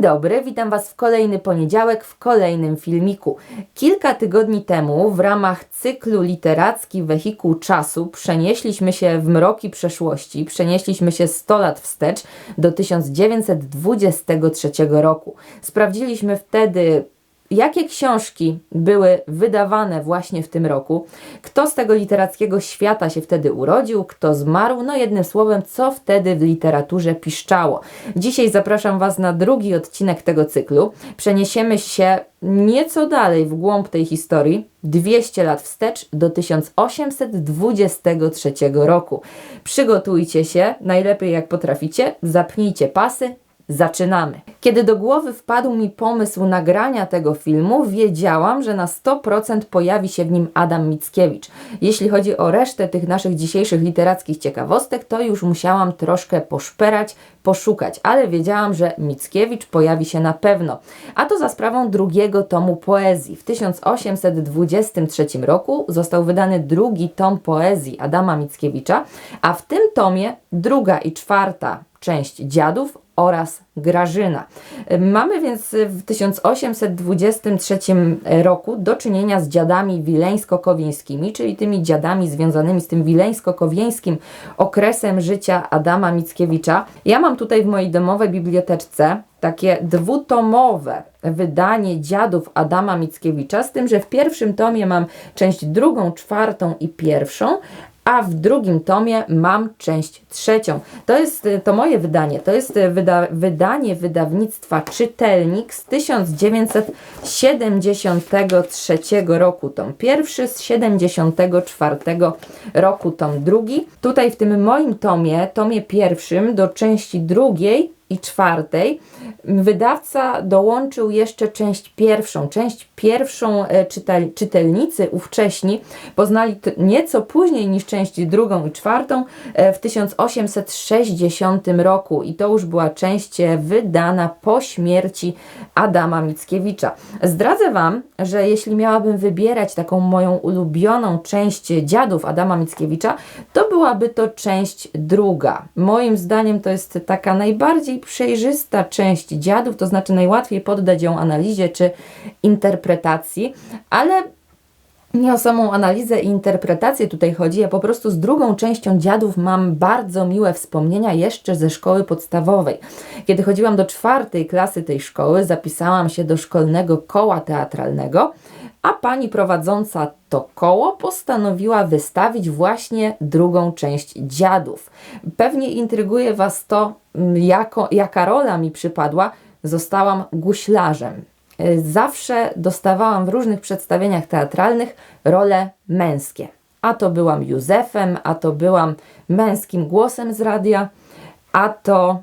Dzień dobry, witam Was w kolejny poniedziałek w kolejnym filmiku. Kilka tygodni temu w ramach cyklu literacki Wehikuł Czasu przenieśliśmy się w mroki przeszłości, przenieśliśmy się 100 lat wstecz do 1923 roku. Sprawdziliśmy wtedy jakie książki były wydawane właśnie w tym roku, kto z tego literackiego świata się wtedy urodził, kto zmarł, no jednym słowem, co wtedy w literaturze piszczało. Dzisiaj zapraszam Was na drugi odcinek tego cyklu. Przeniesiemy się nieco dalej w głąb tej historii, 200 lat wstecz do 1823 roku. Przygotujcie się, najlepiej jak potraficie, zapnijcie pasy, Zaczynamy. Kiedy do głowy wpadł mi pomysł nagrania tego filmu, wiedziałam, że na 100% pojawi się w nim Adam Mickiewicz. Jeśli chodzi o resztę tych naszych dzisiejszych literackich ciekawostek, to już musiałam troszkę poszperać, poszukać, ale wiedziałam, że Mickiewicz pojawi się na pewno. A to za sprawą drugiego tomu poezji. W 1823 roku został wydany drugi tom poezji Adama Mickiewicza, a w tym tomie druga i czwarta część dziadów oraz Grażyna. Mamy więc w 1823 roku do czynienia z dziadami wileńsko-kowieńskimi, czyli tymi dziadami związanymi z tym wileńsko-kowieńskim okresem życia Adama Mickiewicza. Ja mam tutaj w mojej domowej biblioteczce takie dwutomowe wydanie dziadów Adama Mickiewicza, z tym, że w pierwszym tomie mam część drugą, czwartą i pierwszą, a w drugim tomie mam część trzecią. To jest y, to moje wydanie, to jest y, wyda wydanie wydawnictwa Czytelnik z 1973 roku, tom pierwszy, z 74 roku, tom drugi. Tutaj w tym moim tomie, tomie pierwszym do części drugiej i czwartej wydawca dołączył jeszcze część pierwszą. Część pierwszą e, czytel, czytelnicy ówcześni poznali nieco później niż część drugą i czwartą e, w 1860 roku i to już była część e, wydana po śmierci Adama Mickiewicza. Zdradzę Wam, że jeśli miałabym wybierać taką moją ulubioną część dziadów Adama Mickiewicza, to byłaby to część druga. Moim zdaniem to jest taka najbardziej przejrzysta część dziadów, to znaczy najłatwiej poddać ją analizie czy interpretacji, ale nie o samą analizę i interpretację tutaj chodzi, ja po prostu z drugą częścią dziadów mam bardzo miłe wspomnienia jeszcze ze szkoły podstawowej. Kiedy chodziłam do czwartej klasy tej szkoły, zapisałam się do szkolnego koła teatralnego, a pani prowadząca to koło postanowiła wystawić właśnie drugą część dziadów. Pewnie intryguje Was to, mm, jako, jaka rola mi przypadła. Zostałam guślarzem. E, zawsze dostawałam w różnych przedstawieniach teatralnych role męskie. A to byłam Józefem, a to byłam męskim głosem z radia, a to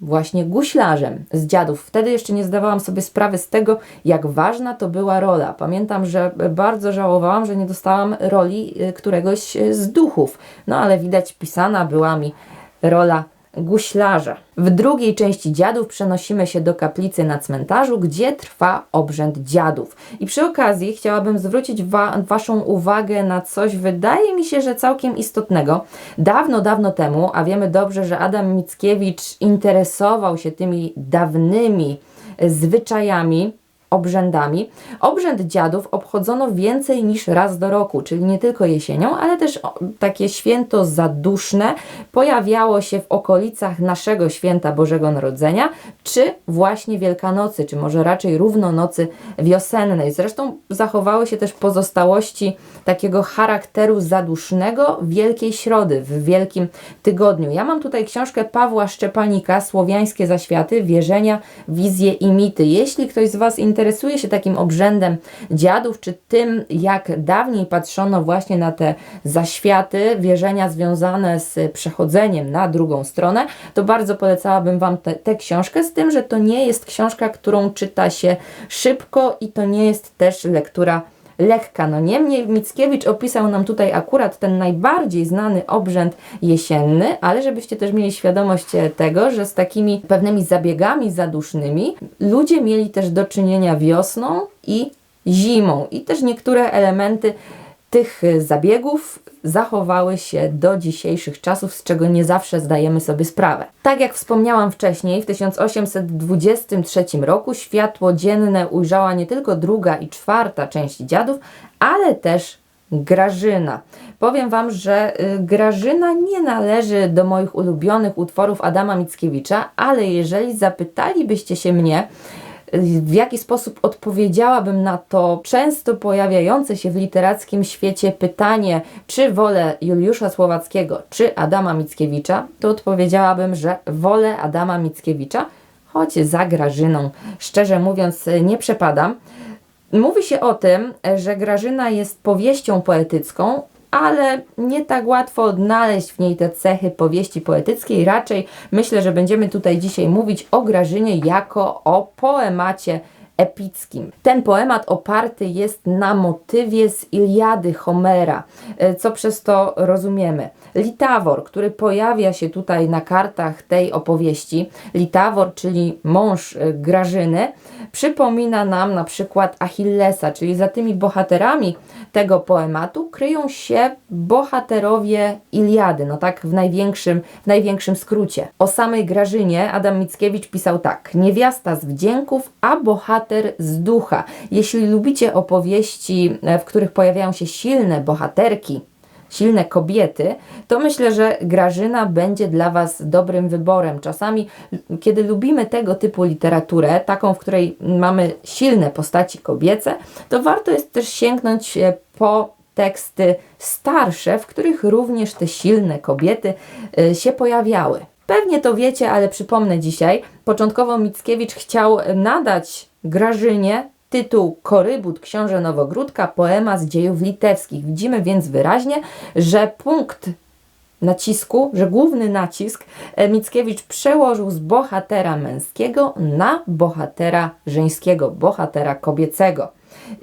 właśnie guślarzem z dziadów. Wtedy jeszcze nie zdawałam sobie sprawy z tego, jak ważna to była rola. Pamiętam, że bardzo żałowałam, że nie dostałam roli y, któregoś z duchów. No ale widać, pisana była mi rola guślarza. W drugiej części dziadów przenosimy się do kaplicy na cmentarzu, gdzie trwa obrzęd dziadów. I przy okazji chciałabym zwrócić wa Waszą uwagę na coś, wydaje mi się, że całkiem istotnego. Dawno, dawno temu, a wiemy dobrze, że Adam Mickiewicz interesował się tymi dawnymi zwyczajami, obrzędami. Obrzęd dziadów obchodzono więcej niż raz do roku, czyli nie tylko jesienią, ale też takie święto zaduszne pojawiało się w okolicach naszego święta Bożego Narodzenia, czy właśnie Wielkanocy, czy może raczej równonocy wiosennej. Zresztą zachowały się też pozostałości takiego charakteru zadusznego Wielkiej Środy, w Wielkim Tygodniu. Ja mam tutaj książkę Pawła Szczepanika, Słowiańskie Zaświaty, Wierzenia, Wizje i Mity. Jeśli ktoś z Was interesuje, interesuje się takim obrzędem dziadów, czy tym, jak dawniej patrzono właśnie na te zaświaty, wierzenia związane z przechodzeniem na drugą stronę, to bardzo polecałabym Wam tę książkę, z tym, że to nie jest książka, którą czyta się szybko i to nie jest też lektura lekka. No niemniej Mickiewicz opisał nam tutaj akurat ten najbardziej znany obrzęd jesienny, ale żebyście też mieli świadomość tego, że z takimi pewnymi zabiegami zadusznymi ludzie mieli też do czynienia wiosną i zimą i też niektóre elementy tych y, zabiegów zachowały się do dzisiejszych czasów, z czego nie zawsze zdajemy sobie sprawę. Tak jak wspomniałam wcześniej, w 1823 roku światło dzienne ujrzała nie tylko druga i czwarta część dziadów, ale też Grażyna. Powiem Wam, że y, Grażyna nie należy do moich ulubionych utworów Adama Mickiewicza, ale jeżeli zapytalibyście się mnie, w jaki sposób odpowiedziałabym na to często pojawiające się w literackim świecie pytanie, czy wolę Juliusza Słowackiego, czy Adama Mickiewicza, to odpowiedziałabym, że wolę Adama Mickiewicza, choć za Grażyną, szczerze mówiąc, nie przepadam. Mówi się o tym, że Grażyna jest powieścią poetycką, ale nie tak łatwo odnaleźć w niej te cechy powieści poetyckiej. Raczej myślę, że będziemy tutaj dzisiaj mówić o Grażynie jako o poemacie epickim. Ten poemat oparty jest na motywie z Iliady Homera, e, co przez to rozumiemy. Litawor, który pojawia się tutaj na kartach tej opowieści, Litawor, czyli mąż e, Grażyny, przypomina nam na przykład Achillesa, czyli za tymi bohaterami tego poematu kryją się bohaterowie Iliady, no tak w największym, w największym skrócie. O samej Grażynie Adam Mickiewicz pisał tak: Niewiasta z wdzięków, a bohater z ducha. Jeśli lubicie opowieści, e, w których pojawiają się silne bohaterki, silne kobiety, to myślę, że Grażyna będzie dla Was dobrym wyborem. Czasami, kiedy lubimy tego typu literaturę, taką, w której mamy silne postaci kobiece, to warto jest też sięgnąć e, po teksty starsze, w których również te silne kobiety e, się pojawiały. Pewnie to wiecie, ale przypomnę dzisiaj. Początkowo Mickiewicz chciał nadać Grażynie tytuł Korybut książę Nowogródka, poema z dziejów litewskich. Widzimy więc wyraźnie, że punkt nacisku, że główny nacisk e, Mickiewicz przełożył z bohatera męskiego na bohatera żeńskiego, bohatera kobiecego.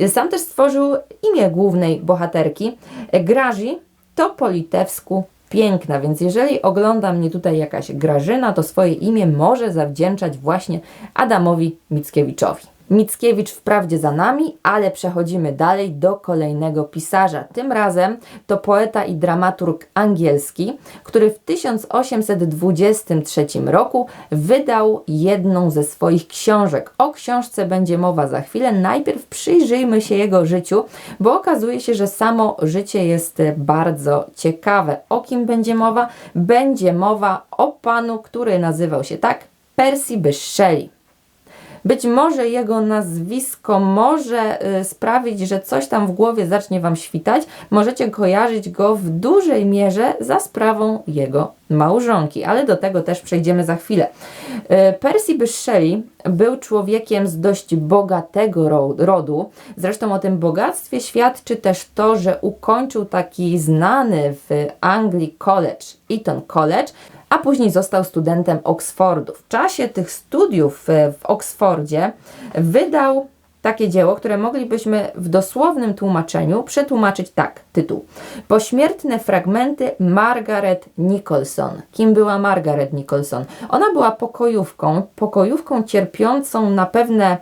Sam też stworzył imię głównej bohaterki. E, Graży to po litewsku piękna, więc jeżeli ogląda mnie tutaj jakaś Grażyna, to swoje imię może zawdzięczać właśnie Adamowi Mickiewiczowi. Mickiewicz wprawdzie za nami, ale przechodzimy dalej do kolejnego pisarza. Tym razem to poeta i dramaturg angielski, który w 1823 roku wydał jedną ze swoich książek. O książce będzie mowa za chwilę. Najpierw przyjrzyjmy się jego życiu, bo okazuje się, że samo życie jest bardzo ciekawe. O kim będzie mowa? Będzie mowa o panu, który nazywał się tak Percy Shelley. Być może jego nazwisko może y, sprawić, że coś tam w głowie zacznie Wam świtać. Możecie kojarzyć go w dużej mierze za sprawą jego małżonki, ale do tego też przejdziemy za chwilę. Y, Percy Shelley był człowiekiem z dość bogatego rodu. Zresztą o tym bogactwie świadczy też to, że ukończył taki znany w Anglii college, Eton College, a później został studentem Oxfordu. W czasie tych studiów w Oksfordzie wydał takie dzieło, które moglibyśmy w dosłownym tłumaczeniu przetłumaczyć tak, tytuł. Pośmiertne fragmenty Margaret Nicholson. Kim była Margaret Nicholson? Ona była pokojówką, pokojówką cierpiącą na pewne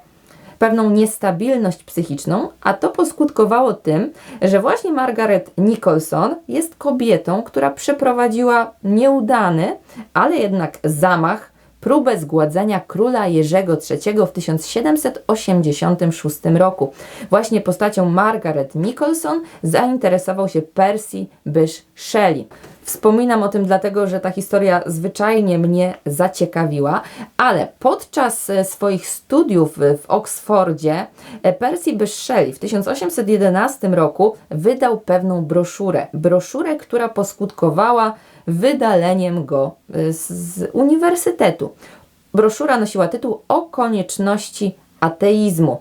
pewną niestabilność psychiczną, a to poskutkowało tym, że właśnie Margaret Nicholson jest kobietą, która przeprowadziła nieudany, ale jednak zamach próbę zgładzenia króla Jerzego III w 1786 roku. Właśnie postacią Margaret Nicholson zainteresował się Percy Bysshe Shelley. Wspominam o tym dlatego, że ta historia zwyczajnie mnie zaciekawiła, ale podczas e, swoich studiów w Oksfordzie e, Percy Shelley w 1811 roku wydał pewną broszurę. Broszurę, która poskutkowała wydaleniem go e, z uniwersytetu. Broszura nosiła tytuł O konieczności ateizmu.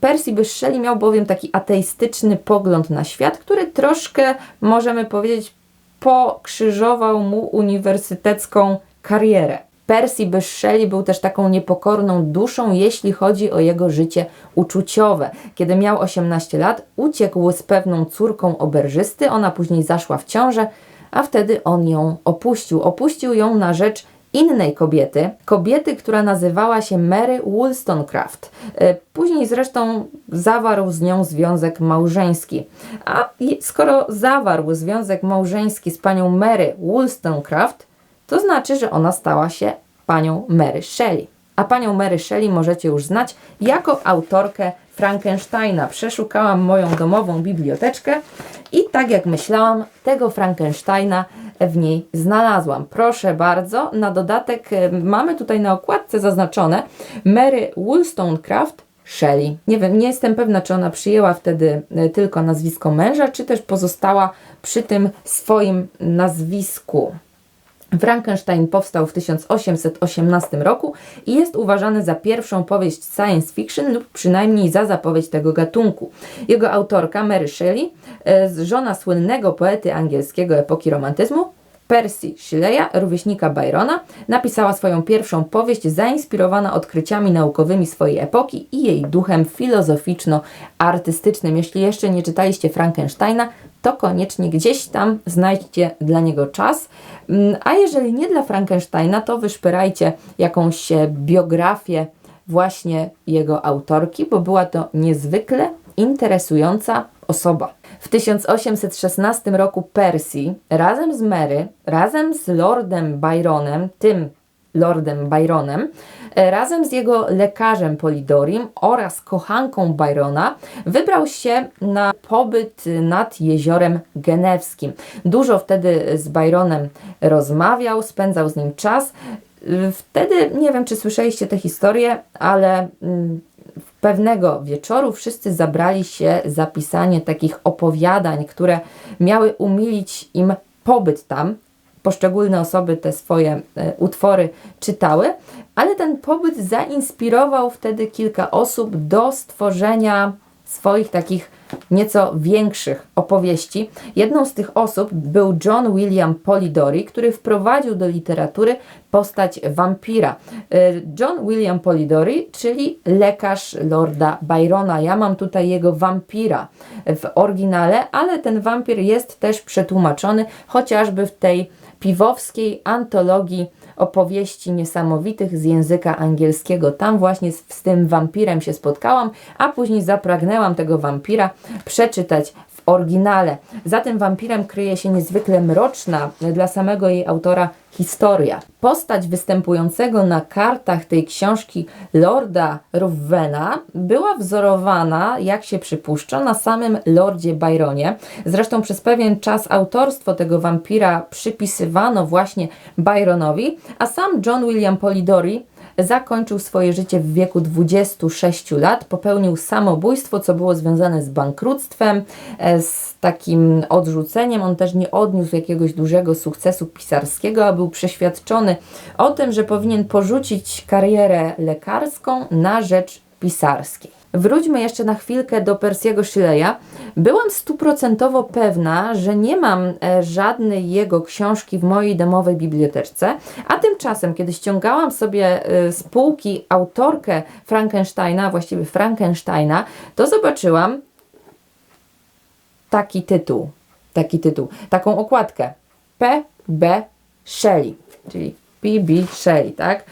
Percy Shelley miał bowiem taki ateistyczny pogląd na świat, który troszkę, możemy powiedzieć, pokrzyżował mu uniwersytecką karierę. Percy Shelley był też taką niepokorną duszą, jeśli chodzi o jego życie uczuciowe. Kiedy miał 18 lat, uciekł z pewną córką oberżysty, ona później zaszła w ciążę, a wtedy on ją opuścił. Opuścił ją na rzecz innej kobiety, kobiety, która nazywała się Mary Wollstonecraft. E, Później zresztą zawarł z nią związek małżeński. A skoro zawarł związek małżeński z panią Mary Wollstonecraft, to znaczy, że ona stała się panią Mary Shelley. A panią Mary Shelley możecie już znać jako autorkę Frankensteina. Przeszukałam moją domową biblioteczkę i tak jak myślałam, tego Frankensteina w niej znalazłam. Proszę bardzo, na dodatek e, mamy tutaj na okładce zaznaczone Mary Wollstonecraft Shelley. Nie wiem, nie jestem pewna, czy ona przyjęła wtedy e, tylko nazwisko męża, czy też pozostała przy tym swoim nazwisku. Frankenstein powstał w 1818 roku i jest uważany za pierwszą powieść science fiction lub przynajmniej za zapowiedź tego gatunku. Jego autorka Mary Shelley, e, żona słynnego poety angielskiego epoki romantyzmu, Percy Shelley'a, rówieśnika Byrona, napisała swoją pierwszą powieść zainspirowana odkryciami naukowymi swojej epoki i jej duchem filozoficzno-artystycznym. Jeśli jeszcze nie czytaliście Frankensteina, to koniecznie gdzieś tam znajdźcie dla niego czas. Mm, A jeżeli nie dla Frankensteina, to wyszperajcie jakąś e, biografię właśnie jego autorki, bo była to niezwykle interesująca osoba. W 1816 roku Percy razem z Mary, razem z Lordem Byronem, tym Lordem Byronem, e, razem z jego lekarzem Polidorim oraz kochanką Byrona wybrał się na pobyt nad jeziorem Genewskim. Dużo wtedy z Byronem rozmawiał, spędzał z nim czas. Wtedy, nie wiem czy słyszeliście tę historię, ale mm, pewnego wieczoru wszyscy zabrali się za pisanie takich opowiadań, które miały umilić im pobyt tam. Poszczególne osoby te swoje e, utwory czytały, ale ten pobyt zainspirował wtedy kilka osób do stworzenia swoich takich nieco większych opowieści. Jedną z tych osób był John William Polidori, który wprowadził do literatury postać wampira. E, John William Polidori, czyli lekarz Lorda Byrona. Ja mam tutaj jego wampira w oryginale, ale ten wampir jest też przetłumaczony chociażby w tej piwowskiej antologii opowieści niesamowitych z języka angielskiego. Tam właśnie z, z tym wampirem się spotkałam, a później zapragnęłam tego wampira przeczytać oryginale. Za tym wampirem kryje się niezwykle mroczna dla samego jej autora historia. Postać występującego na kartach tej książki Lorda Ruffena była wzorowana, jak się przypuszcza, na samym Lordzie Byronie. Zresztą przez pewien czas autorstwo tego wampira przypisywano właśnie Byronowi, a sam John William Polidori zakończył swoje życie w wieku 26 lat, popełnił samobójstwo, co było związane z bankructwem, e, z takim odrzuceniem. On też nie odniósł jakiegoś dużego sukcesu pisarskiego, a był przeświadczony o tym, że powinien porzucić karierę lekarską na rzecz pisarskiej. Wróćmy jeszcze na chwilkę do Persiego Shelley'a. Byłam stuprocentowo pewna, że nie mam e, żadnej jego książki w mojej domowej biblioteczce, a tymczasem, kiedy ściągałam sobie e, z półki autorkę Frankensteina, właściwie Frankensteina, to zobaczyłam taki tytuł, taki tytuł, taką okładkę. P.B. Shelley, czyli P.B. Shelley, tak?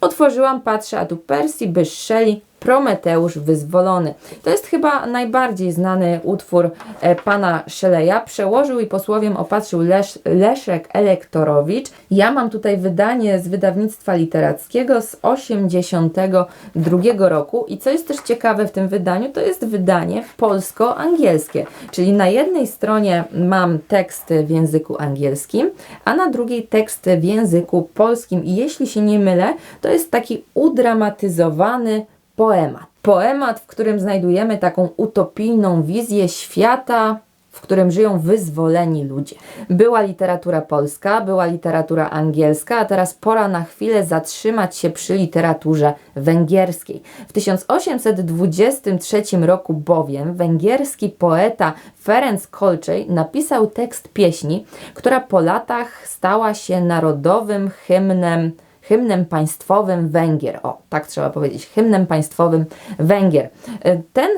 Otworzyłam, patrzę, a tu Percy Bysshe Shelley, Prometeusz Wyzwolony. To jest chyba najbardziej znany utwór e, pana Shelley'a. Przełożył i posłowiem opatrzył Lesz, Leszek Elektorowicz. Ja mam tutaj wydanie z wydawnictwa literackiego z 82 roku i co jest też ciekawe w tym wydaniu, to jest wydanie polsko-angielskie. Czyli na jednej stronie mam tekst w języku angielskim, a na drugiej tekst w języku polskim i jeśli się nie mylę, to jest taki udramatyzowany poemat. Poemat, w którym znajdujemy taką utopijną wizję świata, w którym żyją wyzwoleni ludzie. Była literatura polska, była literatura angielska, a teraz pora na chwilę zatrzymać się przy literaturze węgierskiej. W 1823 roku bowiem węgierski poeta Ferenc Kolczej napisał tekst pieśni, która po latach stała się narodowym hymnem hymnem państwowym Węgier. O, tak trzeba powiedzieć, hymnem państwowym Węgier. E, Ten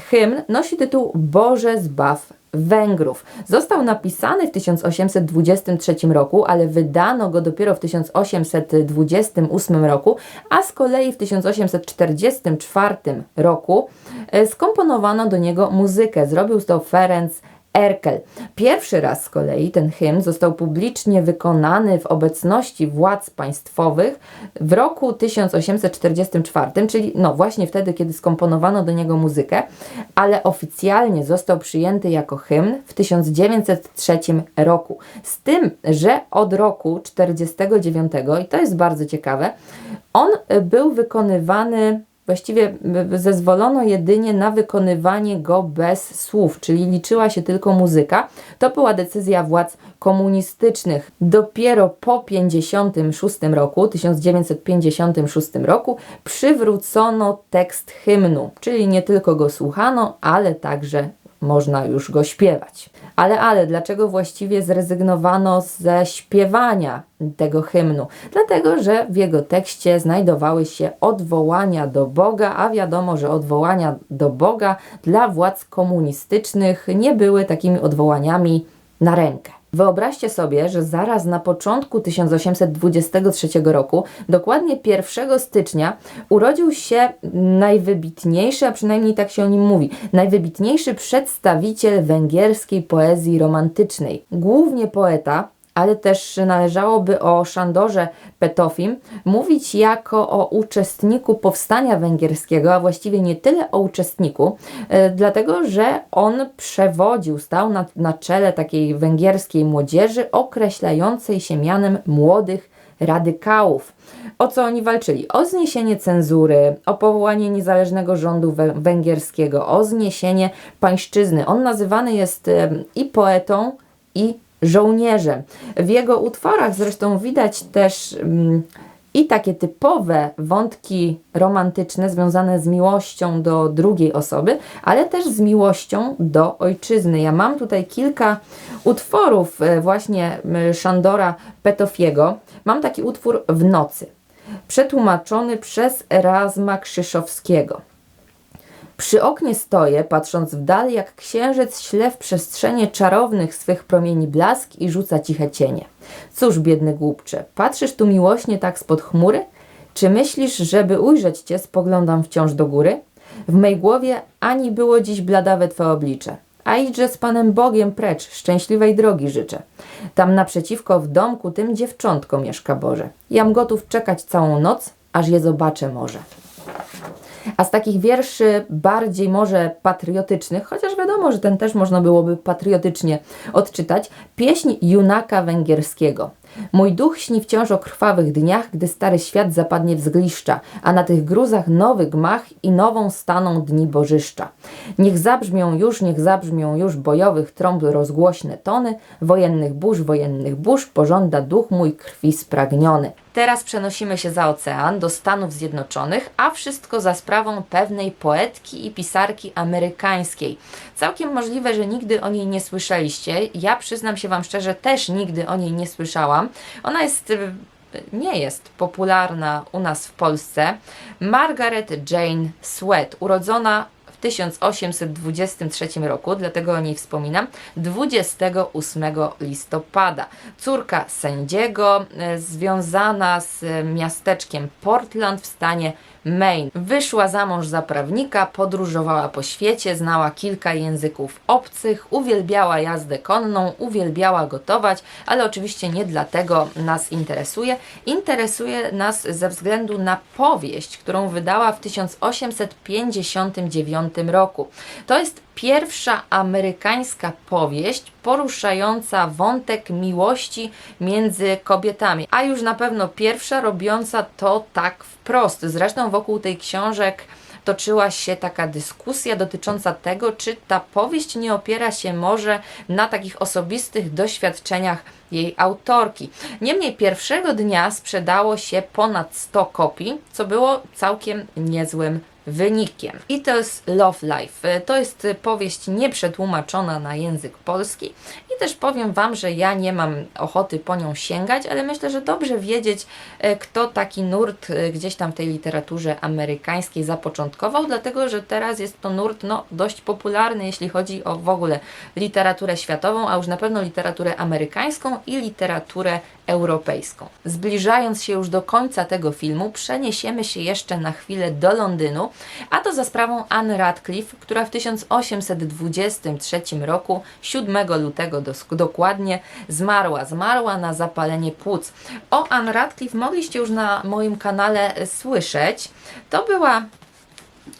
hymn nosi tytuł Boże zbaw Węgrów. Został napisany w 1823 roku, ale wydano go dopiero w 1828 roku, a z kolei w 1844 roku e, skomponowano do niego muzykę. Zrobił to Ferenc Erkel. Pierwszy raz z kolei ten hymn został publicznie wykonany w obecności władz państwowych w roku 1844, czyli no właśnie wtedy, kiedy skomponowano do niego muzykę, ale oficjalnie został przyjęty jako hymn w 1903 roku. Z tym, że od roku 49, i to jest bardzo ciekawe, on był wykonywany Właściwie zezwolono jedynie na wykonywanie go bez słów, czyli liczyła się tylko muzyka. To była decyzja władz komunistycznych. Dopiero po 56 roku, 1956 roku, przywrócono tekst hymnu, czyli nie tylko go słuchano, ale także można już go śpiewać. Ale, ale, dlaczego właściwie zrezygnowano ze śpiewania tego hymnu? Dlatego, że w jego tekście znajdowały się odwołania do Boga, a wiadomo, że odwołania do Boga dla władz komunistycznych nie były takimi odwołaniami na rękę. Wyobraźcie sobie, że zaraz na początku 1823 roku, dokładnie 1 stycznia, urodził się najwybitniejszy, a przynajmniej tak się o nim mówi, najwybitniejszy przedstawiciel węgierskiej poezji romantycznej. Głównie poeta, ale też należałoby o Szandorze Petofim mówić jako o uczestniku powstania węgierskiego, a właściwie nie tyle o uczestniku, e, dlatego że on przewodził, stał na, na czele takiej węgierskiej młodzieży określającej się mianem młodych radykałów. O co oni walczyli? O zniesienie cenzury, o powołanie niezależnego rządu węgierskiego, o zniesienie pańszczyzny. On nazywany jest i poetą, i żołnierzem. W jego utworach zresztą widać też mm, i takie typowe wątki romantyczne związane z miłością do drugiej osoby, ale też z miłością do ojczyzny. Ja mam tutaj kilka utworów e, właśnie Szandora Petofiego. Mam taki utwór w nocy, przetłumaczony przez Erasma Krzyszowskiego. Przy oknie stoję, patrząc w dal, jak księżyc śle w przestrzenie czarownych swych promieni blask i rzuca ciche cienie. Cóż, biedny głupcze, patrzysz tu miłośnie tak spod chmury? Czy myślisz, żeby ujrzeć cię, spoglądam wciąż do góry? W mej głowie ani było dziś bladawe twe oblicze. A idźże z Panem Bogiem precz, szczęśliwej drogi życzę. Tam naprzeciwko w domku tym dziewczątko mieszka Boże. Jam gotów czekać całą noc, aż je zobaczę może. A z takich wierszy bardziej może patriotycznych, chociaż wiadomo, że ten też można byłoby patriotycznie odczytać, pieśń Junaka Węgierskiego. Mój duch śni wciąż o krwawych dniach, gdy stary świat zapadnie w zgliszcza, a na tych gruzach nowy gmach i nową staną dni bożyszcza. Niech zabrzmią już, niech zabrzmią już bojowych trąb rozgłośne tony, wojennych burz, wojennych burz, pożąda duch mój krwi spragniony. Teraz przenosimy się za ocean do Stanów Zjednoczonych, a wszystko za sprawą pewnej poetki i pisarki amerykańskiej. Całkiem możliwe, że nigdy o niej nie słyszeliście. Ja przyznam się Wam szczerze, też nigdy o niej nie słyszałam. Ona jest y, nie jest popularna u nas w Polsce. Margaret Jane Sweat, urodzona 1823 roku, dlatego o niej wspominam, 28 listopada. Córka sędziego, e, związana z miasteczkiem Portland w stanie Maine. Wyszła za mąż za prawnika, podróżowała po świecie, znała kilka języków obcych, uwielbiała jazdę konną, uwielbiała gotować, ale oczywiście nie dlatego nas interesuje. Interesuje nas ze względu na powieść, którą wydała w 1859 roku. To jest pierwsza amerykańska powieść poruszająca wątek miłości między kobietami, a już na pewno pierwsza robiąca to tak wprost. Zresztą wokół tej książek toczyła się taka dyskusja dotycząca tego, czy ta powieść nie opiera się może na takich osobistych doświadczeniach jej autorki. Niemniej pierwszego dnia sprzedało się ponad 100 kopii, co było całkiem niezłym wynikiem. I to jest Love Life. To jest powieść nieprzetłumaczona na język polski. I też powiem Wam, że ja nie mam ochoty po nią sięgać, ale myślę, że dobrze wiedzieć, e, kto taki nurt e, gdzieś tam w tej literaturze amerykańskiej zapoczątkował, dlatego że teraz jest to nurt no, dość popularny, jeśli chodzi o w ogóle literaturę światową, a już na pewno literaturę amerykańską i literaturę europejską. Zbliżając się już do końca tego filmu, przeniesiemy się jeszcze na chwilę do Londynu, a to za sprawą Anne Radcliffe, która w 1823 roku, 7 lutego dokładnie, zmarła. Zmarła na zapalenie płuc. O Anne Radcliffe mogliście już na moim kanale e, słyszeć. To była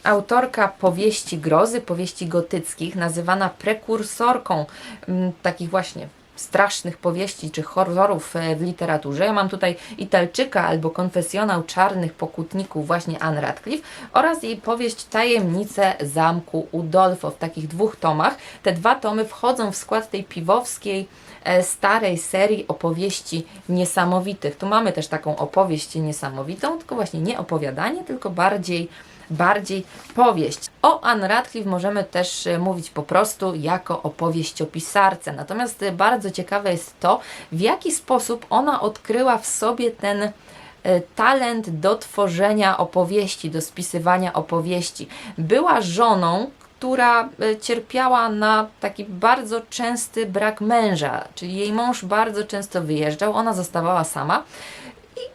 autorka powieści grozy, powieści gotyckich, nazywana prekursorką mm, takich właśnie strasznych powieści czy horrorów e, w literaturze. Ja mam tutaj Italczyka albo Konfesjonał Czarnych Pokutników właśnie Anne Radcliffe oraz jej powieść Tajemnice Zamku Udolfo w takich dwóch tomach. Te dwa tomy wchodzą w skład tej piwowskiej e, starej serii opowieści niesamowitych. Tu mamy też taką opowieść niesamowitą, tylko właśnie nie opowiadanie, tylko bardziej bardziej powieść. O Anne Radcliffe możemy też e, mówić po prostu jako opowieść o pisarce. Natomiast e, bardzo ciekawe jest to, w jaki sposób ona odkryła w sobie ten e, talent do tworzenia opowieści, do spisywania opowieści. Była żoną, która cierpiała na taki bardzo częsty brak męża, czyli jej mąż bardzo często wyjeżdżał, ona zostawała sama.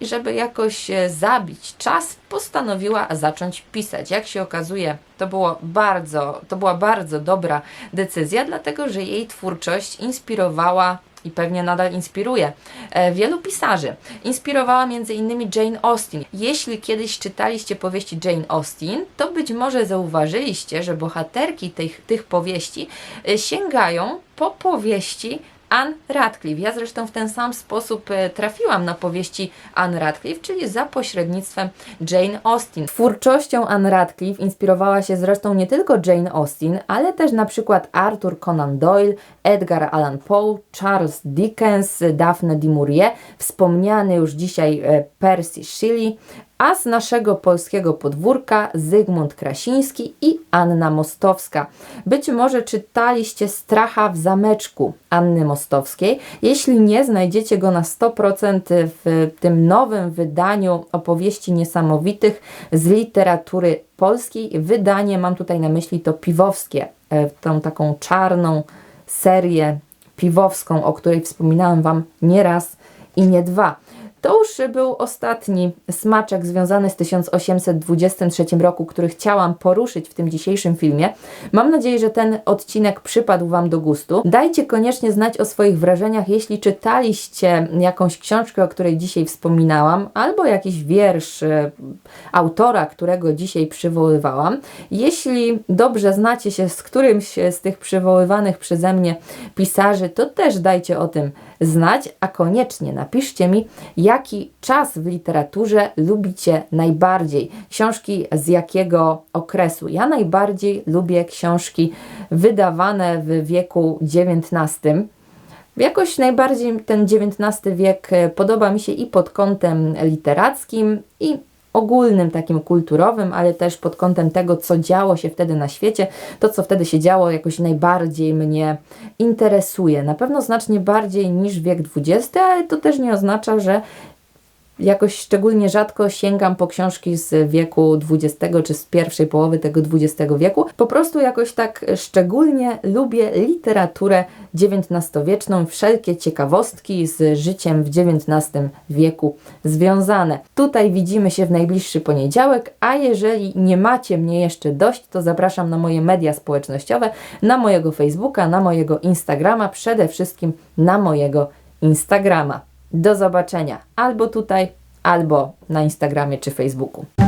I żeby jakoś e, zabić czas, postanowiła zacząć pisać. Jak się okazuje, to, było bardzo, to była bardzo dobra decyzja, dlatego że jej twórczość inspirowała i pewnie nadal inspiruje e, wielu pisarzy. Inspirowała m.in. Jane Austen. Jeśli kiedyś czytaliście powieści Jane Austen, to być może zauważyliście, że bohaterki tych, tych powieści e, sięgają po powieści Anne Radcliffe. Ja zresztą w ten sam sposób e, trafiłam na powieści Anne Radcliffe, czyli za pośrednictwem Jane Austen. Twórczością Anne Radcliffe inspirowała się zresztą nie tylko Jane Austen, ale też na przykład Arthur Conan Doyle, Edgar Allan Poe, Charles Dickens, Daphne du Maurier, wspomniany już dzisiaj e, Percy Shelley, a z naszego polskiego podwórka Zygmunt Krasiński i Anna Mostowska. Być może czytaliście Stracha w zameczku Anny Mostowskiej. Jeśli nie, znajdziecie go na 100% w tym nowym wydaniu opowieści niesamowitych z literatury polskiej. Wydanie, mam tutaj na myśli to piwowskie, e, tą taką czarną serię piwowską, o której wspominałam Wam nie raz i nie dwa. To już był ostatni smaczek związany z 1823 roku, który chciałam poruszyć w tym dzisiejszym filmie. Mam nadzieję, że ten odcinek przypadł Wam do gustu. Dajcie koniecznie znać o swoich wrażeniach, jeśli czytaliście jakąś książkę, o której dzisiaj wspominałam, albo jakiś wiersz e, autora, którego dzisiaj przywoływałam. Jeśli dobrze znacie się z którymś z tych przywoływanych przeze mnie pisarzy, to też dajcie o tym znać, a koniecznie napiszcie mi, jaki czas w literaturze lubicie najbardziej. Książki z jakiego okresu? Ja najbardziej lubię książki wydawane w wieku XIX. Jakoś najbardziej ten XIX wiek e, podoba mi się i pod kątem literackim, i ogólnym, takim kulturowym, ale też pod kątem tego, co działo się wtedy na świecie. To, co wtedy się działo, jakoś najbardziej mnie interesuje. Na pewno znacznie bardziej niż wiek XX, ale to też nie oznacza, że jakoś szczególnie rzadko sięgam po książki z wieku XX czy z pierwszej połowy tego XX wieku. Po prostu jakoś tak szczególnie lubię literaturę XIX-wieczną, wszelkie ciekawostki z życiem w XIX wieku związane. Tutaj widzimy się w najbliższy poniedziałek, a jeżeli nie macie mnie jeszcze dość, to zapraszam na moje media społecznościowe, na mojego Facebooka, na mojego Instagrama, przede wszystkim na mojego Instagrama. Do zobaczenia albo tutaj, albo na Instagramie czy Facebooku.